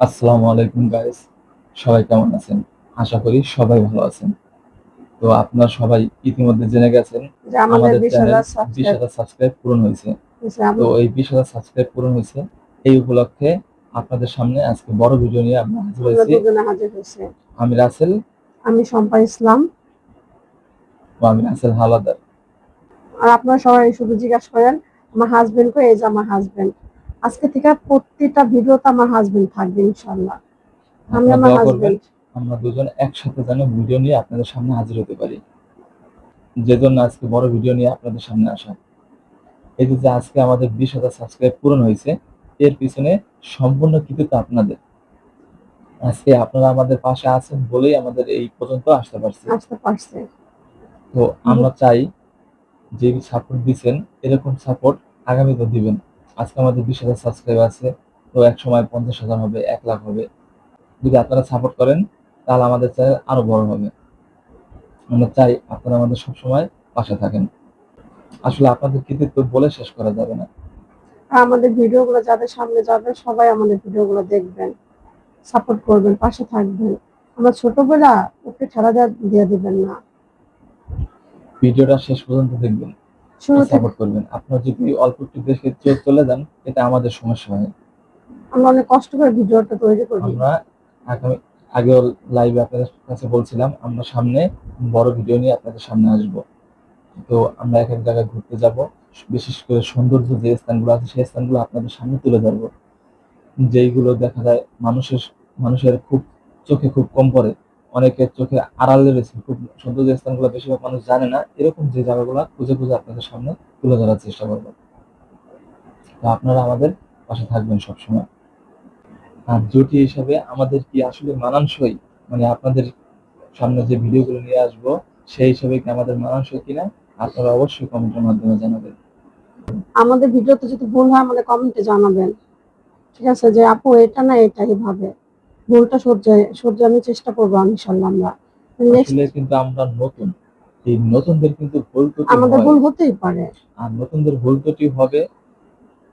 আসসালামু আলাইকুম গাইস সবাই কেমন আছেন? আশা করি সবাই ভালো আছেন। তো আপনারা সবাই ইতিমধ্যে জেনে গেছেন আমাদের চ্যানেল বিশ সাবস্ক্রাইব হাজার সাবস্ক্রাইব পূরণ হয়েছে। তো এই বিশ হাজার সাবস্ক্রাইব পূরণ হয়েছে এই উপলক্ষে আপনাদের সামনে আজকে বড় ভিডিও নিয়ে আমরা হাজির হয়েছি। আমি রাসেল। আমি শম্পা ইসলাম। ও আমি রাসেল হাওলাদার আর আপনারা সবাই শুধু জিজ্ঞাসা করেন আমার হাজবেন্ড কো এই যে আমার হাজবেন্ড আজকে থেকে প্রতিটা ভিডিওতে আমার হাজবেন্ড থাকবে ইনশাল্লাহ আমি আমার হাজবেন্ড আমরা দুজন একসাথে যেন ভিডিও নিয়ে আপনাদের সামনে হাজির হতে পারি। যে জন্য আজকে বড় ভিডিও নিয়ে আপনাদের সামনে আসা। এই যে যে আজকে আমাদের বিশ হাজার সাবস্ক্রাইব পূরণ হয়েছে এর পিছনে সম্পূর্ণ কৃতিত্ব আপনাদের। আজকে আপনারা আমাদের পাশে আছেন বলেই আমাদের এই পর্যন্ত আসতে পারছি। আসতে পারছে। তো আমরা চাই যে সাপোর্ট দিচ্ছেন এরকম সাপোর্ট আগামীতে দিবেন। আজকে আমাদের বিশ হাজার সাবস্ক্রাইব আছে তো এক সময় পঞ্চাশ হাজার হবে এক লাখ হবে। যদি আপনারা সাপোর্ট করেন তাহলে আমাদের চ্যানেল আরও বড় হবে। আমরা চাই আপনারা আমাদের সবসময় পাশে থাকেন। আসলে আপনাদের কৃতিত্ব বলে শেষ করা যাবে না। আমাদের ভিডিওগুলো যাদের সামনে যাবে সবাই আমাদের ভিডিওগুলো দেখবেন সাপোর্ট করবেন পাশে থাকবেন। আমরা ছোটবেলা ওকে ছাড়া দেয়া- দিবেন না। ভিডিওটা শেষ পর্যন্ত দেখবেন। সাপোর্ট করবেন। আপনারা যদি অল্প একটু চ- চলে যান এটা আমাদের সমস্যা হয়। আমরা অনেক কষ্ট করে ভিডিওটা তৈরি করি। আমরা আগামী আগেও লাইভে আপনাদের কাছে বলছিলাম আমরা সামনে বড় ভিডিও নিয়ে আপনাদের সামনে আসব। তো আমরা এক এক জায়গায় ঘুরতে যাব। বিশেষ করে সৌন্দর্য যে স্থানগুলো আছে সেই স্থানগুলো আপনাদের সামনে তুলে ধরবো। যেইগুলো দেখা যায় মানুষের মানুষের খুব চোখে খুব কম পড়ে। অনেকের চোখে আড়ালে রয়েছে। খুব সৌন্দর্য স্থানগুলো বেশিরভাগ মানুষ জানে না, এরকম যে জায়গাগুলো খুঁজে খুঁজে আপনাদের সামনে তুলে ধরার চেষ্টা করব। তো আপনারা আমাদের পাশে থাকবেন সবসময়। আর জুটি হিসাবে আমাদের কি আসলে মানানসই? মানে আপনাদের সামনে যে ভিডিওগুলো নিয়ে আসব, সেই হিসাবে কি আমাদের মানানসই কিনা? আপনারা অবশ্যই কমেন্টের মাধ্যমে জানাবেন। আমাদের ভিডিওতে যদি ভুল হয় আমাদের কমেন্টে জানাবেন। ঠিক আছে? যে, আপু, এটা না এটা এইভাবে ভুলটা সহ্য আমি চেষ্টা করব ইনশাল্লাহ আমরা। আসলে কিন্তু আমরা নতুন। এই নতুনদের কিন্তু ভুল ত্রুটি আমাদের ভুল হতেই পারে। আর নতুনদের ভুল ত্রুটি হবে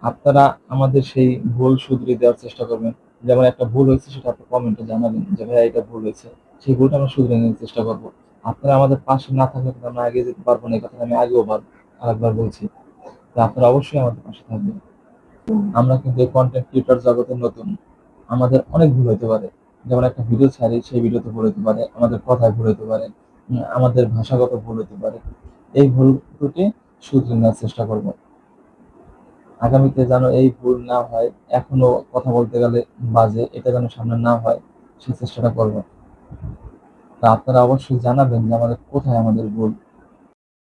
আপনারা আমাদের সেই ভুল শুধরে দেওয়ার চেষ্টা করবেন। যেমন একটা ভুল হয়েছে সেটা আপনি কমেন্টে জানাবেন যে ভাই এটা ভুল হয়েছে। সেই ভুলটা আমরা শুধরে নেওয়ার চেষ্টা করব। আপনারা আমাদের পাশে না থাকলে কিন্তু আমরা আগে যেতে পারব না এই কথা আমি আগেও বার আরেকবার বলছি। তো আপনারা অবশ্যই আমাদের পাশে থাকবেন। আমরা কিন্তু এই কন্টেন্ট ক্রিয়েটর জগতে নতুন। আমাদের অনেক ভুল হতে পারে। যেমন একটা ভিডিও ছাড়ি, সেই ভিডিওতে ভুল হতে পারে, আমাদের কথায় ভুল হতে পারে আমাদের ভাষাগত ভুল হতে পারে। এই ভুল ত্রুটি শুধরে নেওয়ার চেষ্টা করব। আগামীতে যেন এই ভুল না হয়, এখনও কথা বলতে গেলে বাজে, এটা যেন সামনে না হয়, সেই চেষ্টাটা করব। তা আপনারা অবশ্যই জানাবেন যে আমাদের কোথায় আমাদের ভুল।